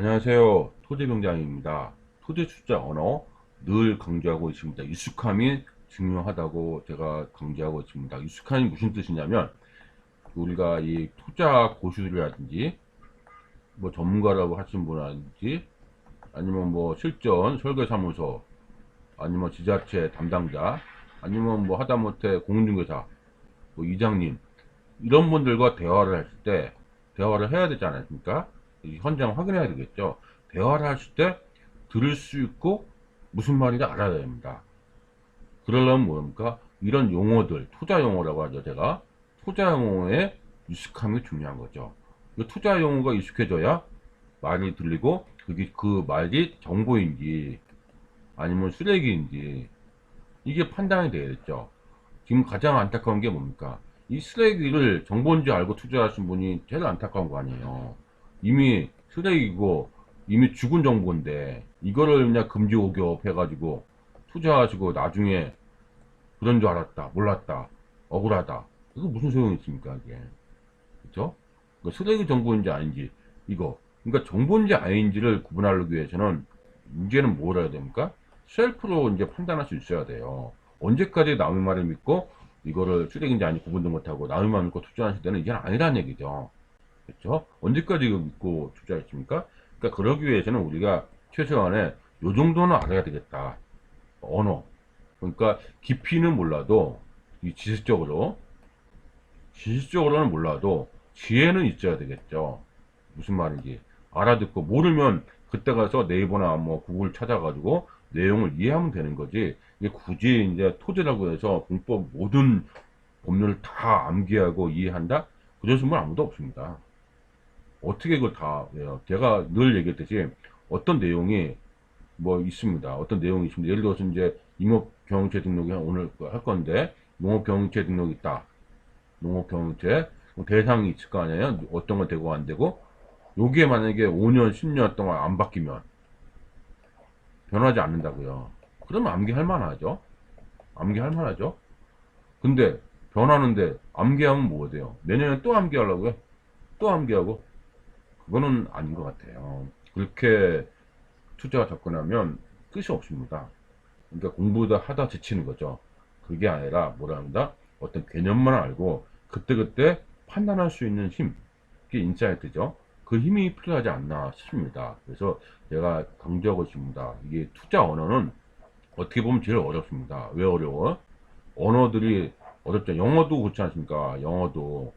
안녕하세요. 토지병장입니다. 토지 투자 언어 늘 강조하고 있습니다. 익숙함이 중요하다고 제가 강조하고 있습니다. 익숙함이 무슨 뜻이냐면 우리가 이 투자 고수들이라든지 뭐 전문가라고 하신 분이라든지 아니면 뭐 실전 설계사무소 아니면 지자체 담당자 아니면 뭐 하다못해 공인중개사 뭐 이장님 이런 분들과 대화를 했을 때 대화를 해야 되지 않습니까? 이 현장 확인해야 되겠죠. 대화를 하실 때 들을 수 있고 무슨 말인지 알아야 됩니다. 그러려면 뭡니까? 이런 용어들, 투자 용어라고 하죠, 제가. 투자 용어의 익숙함이 중요한 거죠. 이 투자 용어가 익숙해져야 말이 들리고 그게 그 말이 정보인지 아니면 쓰레기인지 이게 판단이 되겠죠. 지금 가장 안타까운 게 뭡니까? 이 쓰레기를 정보인지 알고 투자하신 분이 제일 안타까운 거 아니에요. 이미 쓰레기고 이미 죽은 정보인데 이거를 그냥 금지 오겹 해가지고 투자하시고 나중에 그런 줄 알았다 몰랐다 억울하다 이거 무슨 소용이 있습니까 이게 그죠? 그 쓰레기 정보인지 아닌지 이거 그러니까 정보인지 아닌지를 구분하기 위해서는 이제는 뭘 해야 됩니까? 셀프로 이제 판단할 수 있어야 돼요. 언제까지 남의 말을 믿고 이거를 쓰레기인지 아닌지 구분도 못하고 남의 말 믿고 투자하실 때는 이게 아니라는 얘기죠. 그렇죠? 언제까지 믿고 투자했습니까? 그러니까 그러기 위해서는 우리가 최소한의 요 정도는 알아야 되겠다. 언어. 그러니까 깊이는 몰라도 이 지식적으로 지식적으로는 몰라도 지혜는 있어야 되겠죠. 무슨 말인지 알아듣고 모르면 그때 가서 네이버나 뭐 구글 찾아가지고 내용을 이해하면 되는 거지. 이게 굳이 이제 토지라고 해서 공법 모든 법률을 다 암기하고 이해한다? 그러신 분 아무도 없습니다. 어떻게 그걸 다 해요? 제가 늘 얘기했듯이 어떤 내용이 뭐 있습니다. 어떤 내용이 있습니다. 예를 들어서 이제 임업경영체 등록이 오늘 할 건데 농업경영체 등록이 있다. 농업경영체 대상이 있을 거 아니에요? 어떤 건 되고 안 되고 요게 만약에 5년, 10년 동안 안 바뀌면 변하지 않는다고요. 그러면 암기할 만하죠. 암기할 만하죠. 근데 변하는데 암기하면 뭐가 돼요? 내년에 또 암기하려고요? 또 암기하고? 그거는 아닌 것 같아요. 그렇게 투자가 접근하면 끝이 없습니다. 그러니까 공부다 하다 지치는 거죠. 그게 아니라 뭐라 합니다. 어떤 개념만 알고 그때그때 판단할 수 있는 힘, 그게 인사이트죠. 그 힘이 필요하지 않나 싶습니다. 그래서 제가 강조하고 있습니다. 이게 투자 언어는 어떻게 보면 제일 어렵습니다. 왜 어려워? 언어들이 어렵죠. 영어도 그렇지 않습니까? 영어도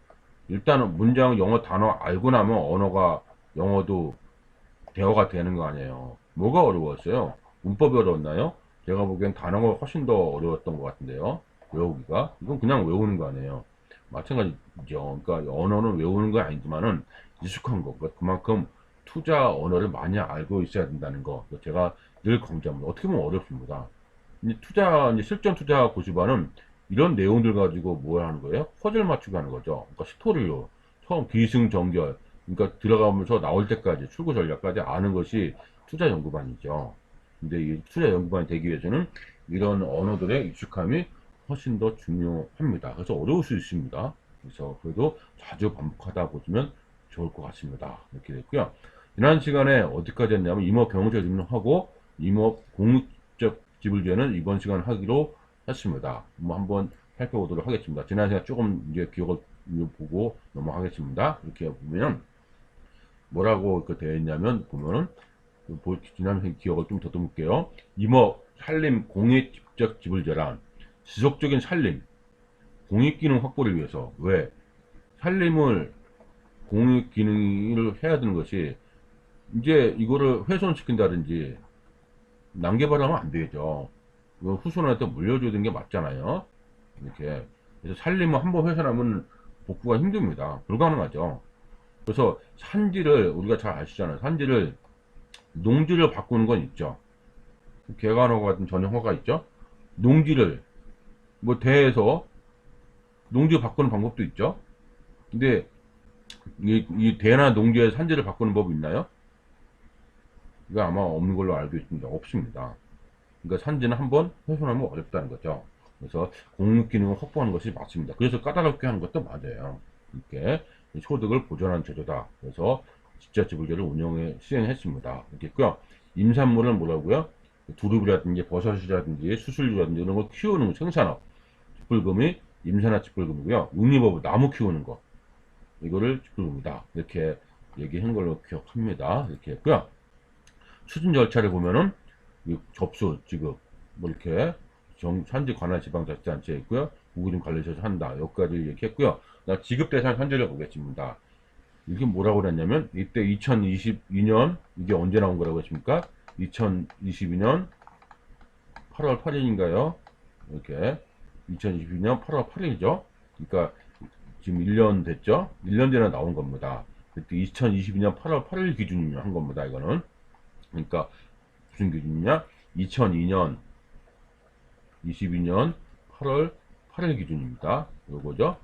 일단은 문장 영어 단어 알고 나면 언어가 영어도 대화가 되는 거 아니에요. 뭐가 어려웠어요? 문법이 어려웠나요? 제가 보기엔 단어가 훨씬 더 어려웠던 것 같은데요. 외우기가. 이건 그냥 외우는 거 아니에요. 마찬가지죠. 그러니까 언어는 외우는 거 아니지만은 익숙한 거. 그러니까 그만큼 투자 언어를 많이 알고 있어야 된다는 거. 제가 늘 강조합니다. 어떻게 보면 어렵습니다. 투자, 실전 투자 고시반은 이런 내용들 가지고 뭘 하는 거예요? 퍼즐 맞추기 하는 거죠. 그러니까 스토리로. 처음 기승전결. 그러니까 들어가면서 나올 때까지 출구 전략까지 아는 것이 투자 연구반이죠. 근데 이 투자 연구반이 되기 위해서는 이런 언어들의 익숙함이 훨씬 더 중요합니다. 그래서 어려울 수 있습니다. 그래서 그래도 자주 반복하다 보시면 좋을 것 같습니다. 이렇게 됐고요. 지난 시간에 어디까지 했냐면 임업 경영자 등록하고 임업 공익적 지불제는 이번 시간 하기로 했습니다. 뭐 한번 살펴보도록 하겠습니다. 지난 시간 조금 이제 기억을 보고 넘어가겠습니다. 이렇게 보면 뭐라고 이렇게 되어 있냐면 보면은 그 보- 지난 시간 기억을 좀 더듬을게요. 임업 산림 공익적 지불제란 지속적인 산림 공익 기능 확보를 위해서 왜 산림을 공익 기능을 해야 되는 것이 이제 이거를 훼손시킨다든지 난개발하면 안 되죠. 이거 후손한테 물려줘야 되는 게 맞잖아요. 이렇게 그래서 산림을 한 번 훼손하면 복구가 힘듭니다. 불가능하죠. 그래서 산지를 우리가 잘 아시잖아요. 산지를 농지를 바꾸는 건 있죠. 개간호 같은 전용 허가 있죠. 농지를 뭐 대에서 농지 바꾸는 방법도 있죠. 근데 이, 이 대나 농지의 산지를 바꾸는 법이 있나요? 이거 아마 없는 걸로 알고 있습니다. 없습니다. 그러니까 산지는 한 번 훼손하면 어렵다는 거죠. 그래서 공익 기능을 확보하는 것이 맞습니다. 그래서 까다롭게 하는 것도 맞아요. 이렇게 소득을 보존하는 제도다. 그래서 지자체불제를 운영해 시행했습니다. 이렇게 있고요. 임산물은 뭐라고요? 두릅이라든지 버섯이라든지 수술류라든지 이런 걸 키우는 생산업 직불금이 임산화 직불금이고요. 육립업은 나무 키우는 거 이거를 직불금이다. 이렇게 얘기한 걸로 기억합니다. 이렇게 했고요. 추진 절차를 보면은 이 접수 지급 뭐 이렇게 정, 산지 관할 지방자치단체에 있고요. 우구림 관리소에서 한다. 여기까지 얘기했고요. 나 지급 대상 산지를 보겠습니다. 이게 뭐라고 그랬냐면 이때 2022년 이게 언제 나온 거라고 했습니까? 2022년 8월 8일인가요? 이렇게 2022년 8월 8일이죠. 그러니까 지금 1년 됐죠? 1년 전에 나온 겁니다. 그때 2022년 8월 8일 기준으로 한 겁니다. 이거는 그러니까 무슨 기준이냐? 2002년 22년 8월 8일 기준입니다. 요거죠?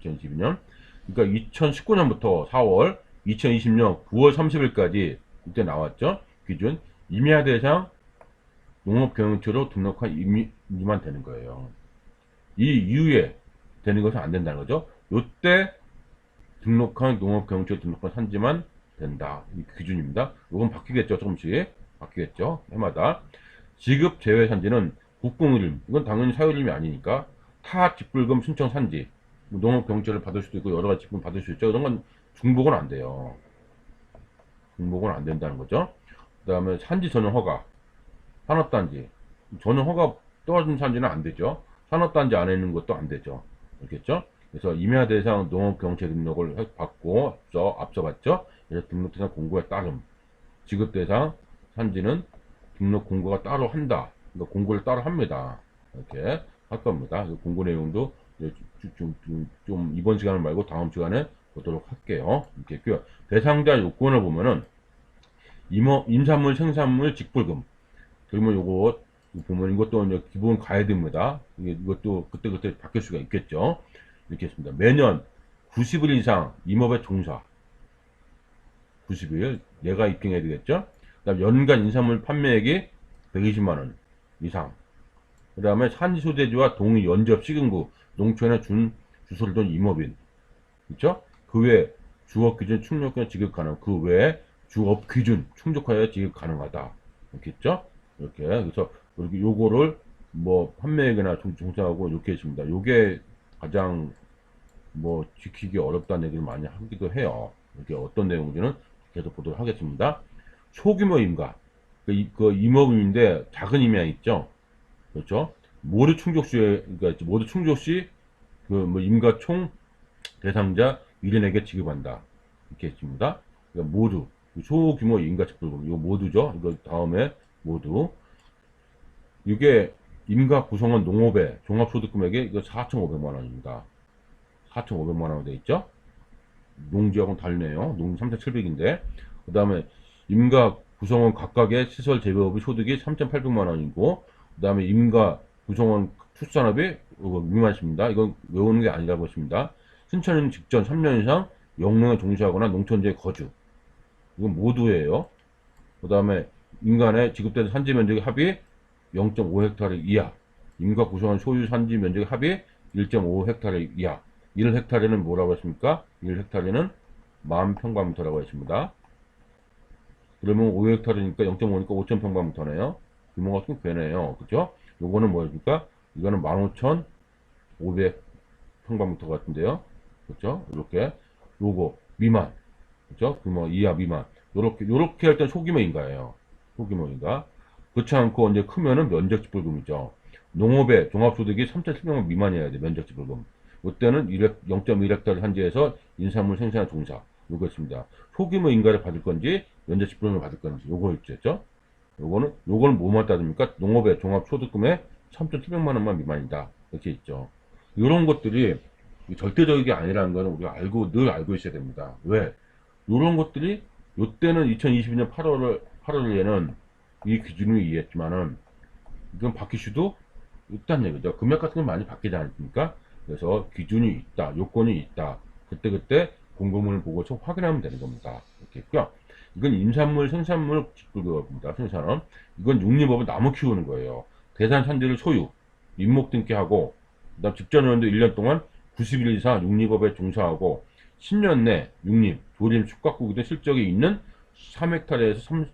2022년. 그러니까 2019년부터 4월, 2020년 9월 30일까지 이때 나왔죠? 기준. 임야 대상 농업경영처로 등록한 임의만 되는 거예요. 이 이후에 되는 것은 안 된다는 거죠. 요때 등록한 농업경영처로 등록한 산지만 된다. 이 기준입니다. 이건 바뀌겠죠. 조금씩. 바뀌겠죠. 해마다. 지급 제외 산지는 국공 이름. 이건 당연히 사유 이름이 아니니까 타 직불금 신청 산지. 뭐 농업 경제를 받을 수도 있고 여러 가지 직분 받을 수 있죠. 이런 건 중복은 안 돼요. 중복은 안 된다는 거죠. 그 다음에 산지 전용 허가. 산업단지. 전용 허가 떨어진 산지는 안 되죠. 산업단지 안에 있는 것도 안 되죠. 알겠죠? 그래서 임야 대상 농업 경제 등록을 해- 받고 앞서 앞서 봤죠. 그래서 등록 대상 공고에 따름. 지급 대상 산지는 등록 공고가 따로 한다. 그러니까 공고를 따로 합니다. 이렇게 할 겁니다. 그 공고 내용도 좀, 좀, 좀, 좀 이번 시간을 말고 다음 시간에 보도록 할게요. 이렇게. 대상자 요건을 보면은 임업, 임산물, 생산물, 직불금. 그러면 요거 보면 이것도 이제 기본 가이드입니다. 이것도 그때그때 바뀔 수가 있겠죠. 이렇게 했습니다. 매년 90일 이상 임업에 종사. 90일 내가 입증해야 되겠죠. 그다음 연간 인산물 판매액이 120만 원 이상. 그 다음에 산지 소재지와 동의 연접 시근구 농촌에 준 주소를 둔 임업인. 그쵸? 그 외에 주업 기준 충족권 지급 가능. 그 외에 주업 기준 충족하여 지급 가능하다. 이렇게 있죠? 이렇게. 그래서 이렇게 요거를 뭐 판매액이나 종- 종사하고 이렇게 있습니다. 요게 가장 뭐 지키기 어렵다는 얘기를 많이 하기도 해요. 이게 어떤 내용인지는 계속 보도록 하겠습니다. 소규모 임가. 그, 이- 그 임업인데 작은 임야 있죠? 그렇죠? 모두 충족 시에, 그러니까 모두 충족 시, 그, 뭐, 임가 총 대상자 1인에게 지급한다. 이렇게 있습니다. 그러니까 모두. 소규모 임가 직불금. 이거 모두죠? 이거 다음에 모두. 이게 임가 구성원 농업의 종합소득금액이 이거 4,500만 원입니다. 4,500만 원으로 돼 있죠? 농지하고는 다르네요. 농지 3,700인데. 그 다음에 임가 구성원 각각의 시설 제조업의 소득이 3,800만 원이고, 그 다음에 임가 구성원 출산업이 미만입니다. 이건 외우는 게 아니라고 했습니다. 신청 직전 3년 이상 영농에 종사하거나 농촌지에 거주. 이건 모두예요. 그 다음에 인간의 지급된 산지 면적의 합이 0.5헥타르 이하. 임가 구성원 소유 산지 면적의 합이 1.5헥타르 이하. 1헥타르는 뭐라고 했습니까? 1헥타르는 만 평방미터라고 했습니다. 그러면 5헥타르니까 0.5니까 5,000평방미터네요. 규모가 좀 되네요. 그죠? 요거는 뭐입니까? 이거는 15,500 평방미터 같은데요. 그죠? 이렇게. 요거, 미만. 그죠? 규모 이하 미만. 요렇게, 요렇게 할 땐 소규모 인가예요. 소규모 인가. 그렇지 않고 이제 크면은 면적지불금이죠. 농업의 종합소득이 3,700만 미만이어야 돼, 면적지불금. 이때는 0.1헥타르 한지에서 인산물 생산 종사. 요거 있습니다. 소규모 인가를 받을 건지, 면적지불금을 받을 건지, 요거 있죠. 요거는, 요거는 뭐만 따집니까? 농업의 종합 소득금의 3,700만 원만 미만이다. 이렇게 있죠. 요런 것들이 절대적인 게 아니라는 거는 우리가 알고, 늘 알고 있어야 됩니다. 왜? 요런 것들이, 요때는 2022년 8월, 8월에는 이 기준을 이해했지만은, 이건 바뀔 수도 있다는 얘기죠. 금액 같은 건 많이 바뀌지 않습니까? 그래서 기준이 있다, 요건이 있다. 그때 그때 공고문을 보고 서 확인하면 되는 겁니다. 이렇게 있고요. 이건 임산물, 생산물 직불급입니다. 생산업. 이건 육림업은 나무 키우는 거예요. 대산 산지를 소유, 임목 등기 하고, 그다음 직전 연도 1년 동안 90일 이상 육림업에 종사하고, 10년 내 육림, 조림 숙각국이든 실적이 있는 3헥타르에서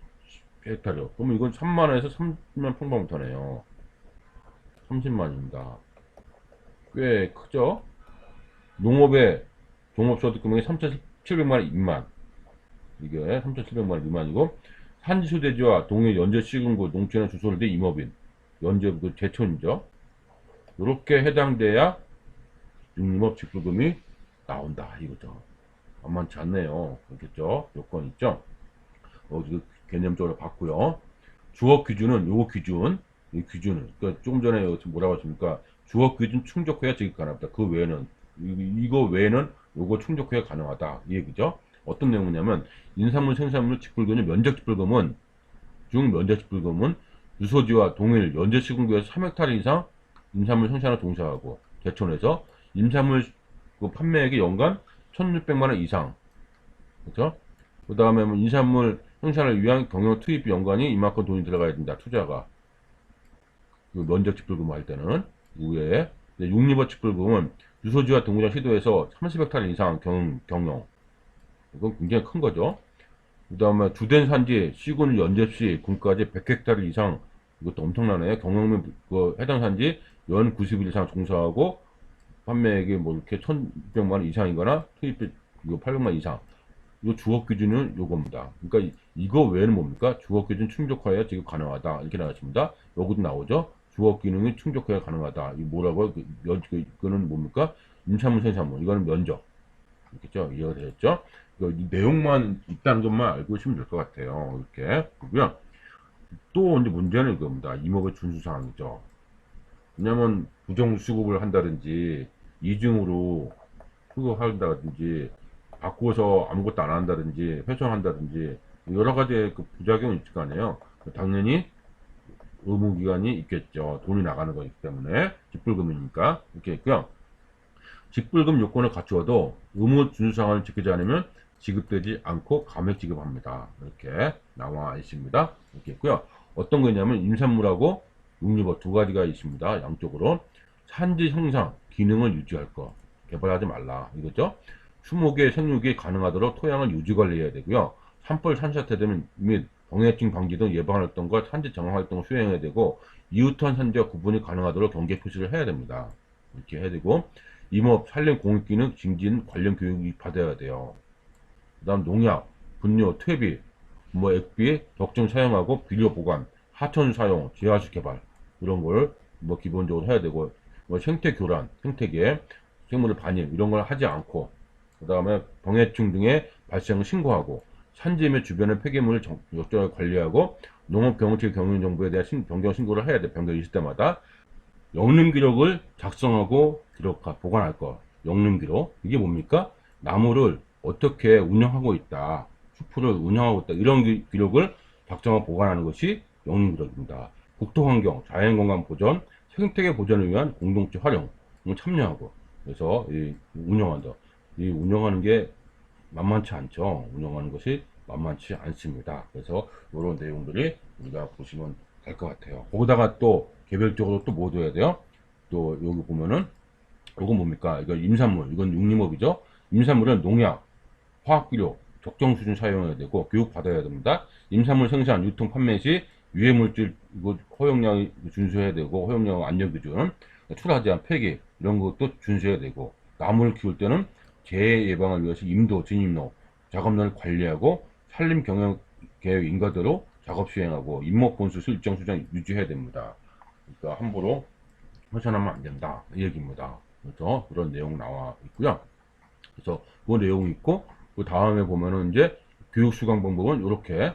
30헥타르. 그러면 이건 3만원에서 30만 평방미터네요. 30만입니다. 꽤 크죠? 농업의 종업소득 금액이 3,700만 원 미만. 이게 3,700만 원 미만이고, 산지소대지와 동해 연제 시군구 농촌의 주소를 대 임업인, 연제 그 제촌이죠. 이렇게 해당돼야 육림업 직불금이 나온다 이거죠. 만만치 않네요. 그렇겠죠? 요건 있죠? 어, 그 개념적으로 봤고요. 주업 기준은 요거 기준, 이 기준은 그러니까 조금 전에 뭐라고 했습니까? 주업 기준 충족해야 지급 가능하다. 그 외에는 이- 이거 외에는 요거 충족해야 가능하다 이 얘기죠. 어떤 내용이냐면 인산물 생산물 직불금의 면적 직불금은 중 면적 직불금은 유소지와 동일 연제시군구에서 3헥타르 이상 인산물 생산을 동사하고 제촌에서 인산물 그 판매액이 연간 1,600만 원 이상. 그렇죠? 그 다음에 뭐 인산물 생산을 위한 경영 투입 연간이 이만큼 돈이 들어가야 된다. 투자가. 그 면적 직불금 할 때는 우에 육리버 직불금은 유소지와 동구장 시도에서 30헥타르 이상 경, 경영. 이건 굉장히 큰 거죠. 그 다음에 주된 산지 시군 연접시 군까지 100헥타르 이상 이것도 엄청나네요. 경영면 그 해당 산지 연 90일 이상 종사하고 판매액이 뭐 이렇게 1,600만 원 이상이거나 투입비 이거 800만 이상. 이거 주업 기준은 요겁니다. 그러니까 이- 이거 외에는 뭡니까? 주업 기준 충족하여 지급 가능하다. 이렇게 나왔습니다. 여기도 나오죠. 주업 기능이 충족해야 가능하다. 이 뭐라고요? 그 면, 그, 이거는 뭡니까? 임산물 생산물. 이거는 면적. 이렇겠죠? 이해가? 이거 이 내용만 있다는 것만 알고 있으면 될 것 같아요. 이렇게. 그고요. 또 이제 문제는 이겁니다. 임업의 준수사항이죠. 왜냐면 부정수급을 한다든지 이중으로 수급한다든지 바꾸어서 아무것도 안 한다든지 훼손한다든지 여러 가지의 그 부작용이 있을 거 아니에요. 당연히 의무 기간이 있겠죠. 돈이 나가는 거기 때문에 직불금이니까 이렇게 있고요. 직불금 요건을 갖추어도 의무 준수사항을 지키지 않으면 지급되지 않고 감액 지급합니다. 이렇게 나와 있습니다. 이렇게 있고요. 어떤 거냐면 임산물하고 육류버 두 가지가 있습니다. 양쪽으로 산지 형상 기능을 유지할 거 개발하지 말라 이거죠. 수목의 생육이 가능하도록 토양을 유지 관리해야 되고요. 산불 산사태 등 및 병해충 방지 등 예방 활동과 산지 정화 활동을 수행해야 되고 이웃한 산지와 구분이 가능하도록 경계 표시를 해야 됩니다. 이렇게 해야 되고 임업 산림 공익 기능 증진 관련 교육이 받아야 돼요. 그 다음 농약, 분뇨, 퇴비, 뭐 액비, 적정 사용하고 비료 보관, 하천 사용, 지하수 개발 이런 걸 뭐 기본적으로 해야 되고 뭐 생태 교란, 생태계, 생물의 반입 이런 걸 하지 않고 그 다음에 병해충 등의 발생을 신고하고 산지 및 주변의 폐기물을 정- 적절하게 관리하고 농업 경영체 경영 정보에 대한 신- 변경 신고를 해야 돼. 변경이 있을 때마다. 영능 기록을 작성하고 기록 보관할 거. 영능 기록. 이게 뭡니까? 나무를 어떻게 운영하고 있다. 숲을 운영하고 있다. 이런 기- 기록을 작성하고 보관하는 것이 영능 기록입니다. 국토환경 자연공간 보전 생태계 보전을 위한 공동체 활용. 참여하고. 그래서 이 운영한다. 이 운영하는 게 만만치 않죠. 운영하는 것이 만만치 않습니다. 그래서 이런 내용들이 우리가 보시면 될 것 같아요. 거기다가 또 개별적으로 또 뭐 둬야 돼요? 또 여기 보면은 이건 뭡니까? 이건 임산물, 이건 육림업이죠. 임산물은 농약, 화학비료, 적정 수준 사용해야 되고 교육 받아야 됩니다. 임산물 생산, 유통, 판매 시 유해물질 이거 허용량 준수해야 되고 허용량 안전 기준, 않은 폐기 이런 것도 준수해야 되고 나무를 키울 때는 재해 예방을 위해서 임도, 진임로, 작업량을 관리하고 산림 경영 계획 인가대로 작업 수행하고 임목 본수 일정 수준 유지해야 됩니다. 그러니까 함부로 훼손하면 안 된다 이 얘기입니다. 그래서 그런 내용 나와 있고요. 그래서 그 내용이 있고 그 다음에 보면은 이제 교육 수강 방법은 이렇게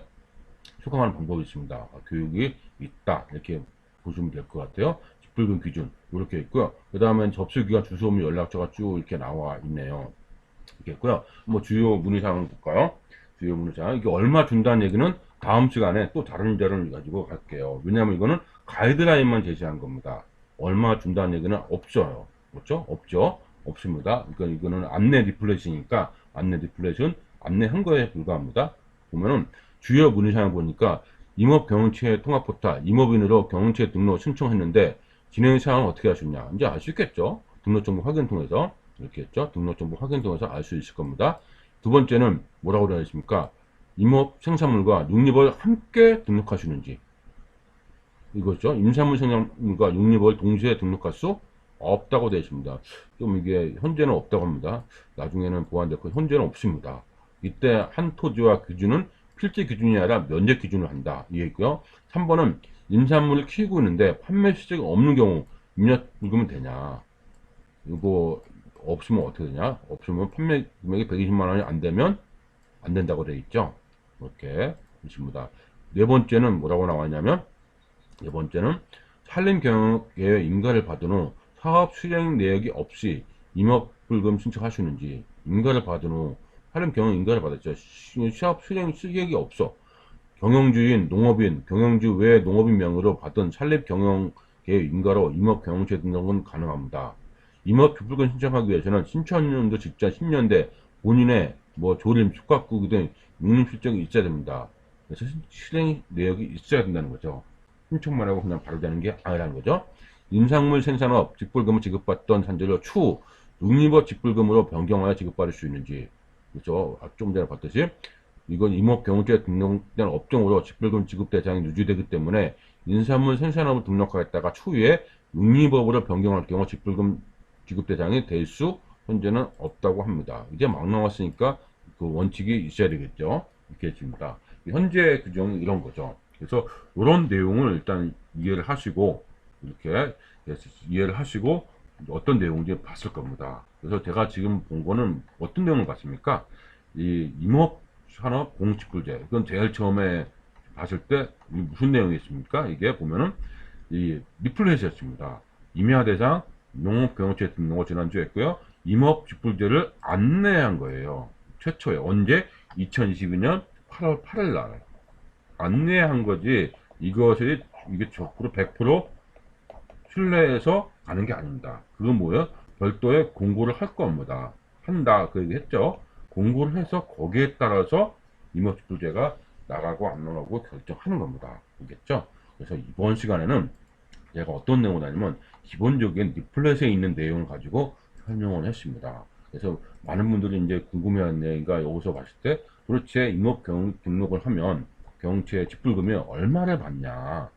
수강하는 방법이 있습니다. 아, 교육이 있다 이렇게 보시면 될 것 같아요. 직불금 기준 이렇게 있고요. 그 다음엔 접수기간 주소 및 연락처가 쭉 이렇게 나와 있네요. 있고요. 뭐 주요 문의사항을 볼까요? 주요 문의사항 이게 얼마 준다는 얘기는 다음 시간에 또 다른 자료를 가지고 갈게요. 왜냐하면 이거는 가이드라인만 제시한 겁니다. 얼마 준다는 얘기는 없어요. 그렇죠? 없죠? 없습니다. 그러니까 이거는 안내 리플렛이니까 안내 리플렛은 안내한 거에 불과합니다. 보면은 주요 문의사항 보니까 임업 경영체 통합 포탈 임업인으로 경영체 등록 신청했는데 진행 사항을 어떻게 하셨냐 이제 알 수 있겠죠 등록 정보 확인 통해서 이렇게 했죠 등록 정보 확인 통해서 알 수 있을 겁니다 두 번째는 뭐라고 되어 있습니까? 임업 생산물과 육립을 함께 등록하시는지 이거죠. 임산물 생산물과 육립을 동시에 등록할 수 없다고 되어 있습니다. 좀 이게 현재는 없다고 합니다. 나중에는 보완되고 현재는 없습니다. 이때 한 토지와 기준은 필지 기준이 아니라 면적 기준을 한다. 이게 있고요. 3번은 임산물을 키우고 있는데 판매 실적이 없는 경우 임약 불금은 되냐. 이거 없으면 어떻게 되냐? 없으면 판매 금액이 120만 원이 안 되면 안 된다고 되어 있죠. 이렇게 있습니다. 네 번째는 뭐라고 나왔냐면 네 번째는 산림 경영계획 인가를 받은 후 사업 수행 내역이 없이 임업불금 신청하시는지 인가를 받은 후 산림 경영 인가를 받았죠. 시- 사업 수행 수익이 없어. 경영주인, 농업인, 경영주 외 농업인 명의로 받은 산림 경영 계획 인가로 임업 경영체 등록은 가능합니다. 임업 주불금 신청하기 위해서는 신청년도 직전 10년대 본인의 뭐 조림, 숙각국 등 육림 실적이 있어야 됩니다. 그래서 신- 실행 내역이 있어야 된다는 거죠. 신청만 하고 그냥 바로 되는 게 아니라는 거죠. 임상물 생산업 직불금을 지급받던 산재를 추후 육림업 직불금으로 변경하여 지급받을 수 있는지 그렇죠. 아, 좀 전에 봤듯이 이건 임업 경영죄 등록된 업종으로 직불금 지급 대상이 유지되기 때문에 인산물 생산업을 등록하였다가 추후에 육림업으로 변경할 경우 직불금 지급 대상이 될 수 현재는 없다고 합니다. 이제 막 나왔으니까 그 원칙이 있어야 되겠죠. 이렇게 있습니다. 현재 규정이 이런 거죠. 그래서 이런 내용을 일단 이해를 하시고 이렇게 이해를 하시고 어떤 내용인지 봤을 겁니다. 그래서 제가 지금 본 거는 어떤 내용을 봤습니까? 이 임업산업 공직불제. 이건 제일 처음에 봤을 때 무슨 내용이 있습니까? 이게 보면은 이 리플렛이었습니다. 임야 대상 농업경영체 등록을 지난주에 했고요. 임업 직불제를 안내한 거예요. 최초에 언제? 2022년 8월 8일 날 안내한 거지 이것이 이게 적으로 100% 신뢰해서 가는 게 아닙니다. 그건 뭐예요? 별도의 공고를 할 겁니다. 한다 그 얘기 했죠. 공고를 해서 거기에 따라서 임업직불제가 나가고 안 나가고 결정하는 겁니다. 알겠죠? 그래서 이번 시간에는 제가 어떤 내용을 하냐면 기본적인 리플렛에 있는 내용을 가지고 설명을 했습니다. 그래서 많은 분들이 이제 궁금해하는 내용이가 여기서 봤을 때 도대체 임업 경영 등록을 하면 경채 직불금이 얼마를 받냐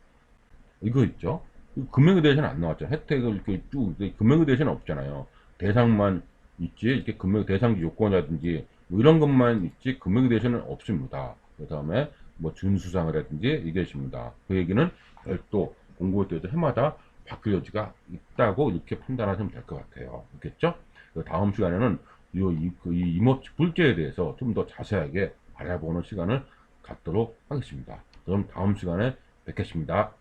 이거 있죠. 이 금액에 대해서는 안 나왔죠. 혜택을 이렇게 쭉 금액에 대해서는 없잖아요. 대상만 있지 이렇게 금액 대상 요건이라든지 뭐 이런 것만 있지 금액에 대해서는 없습니다. 그 다음에 뭐 준수상이라든지 이게 있습니다. 그 얘기는 별도 공고 때도 해마다 바뀔 여지가 있다고 이렇게 판단하시면 될 것 같아요. 그겠죠 그 다음 시간에는 이, 그 이 임업체 불제에 대해서 좀 더 자세하게 알아보는 시간을 갖도록 하겠습니다. 그럼 다음 시간에 뵙겠습니다.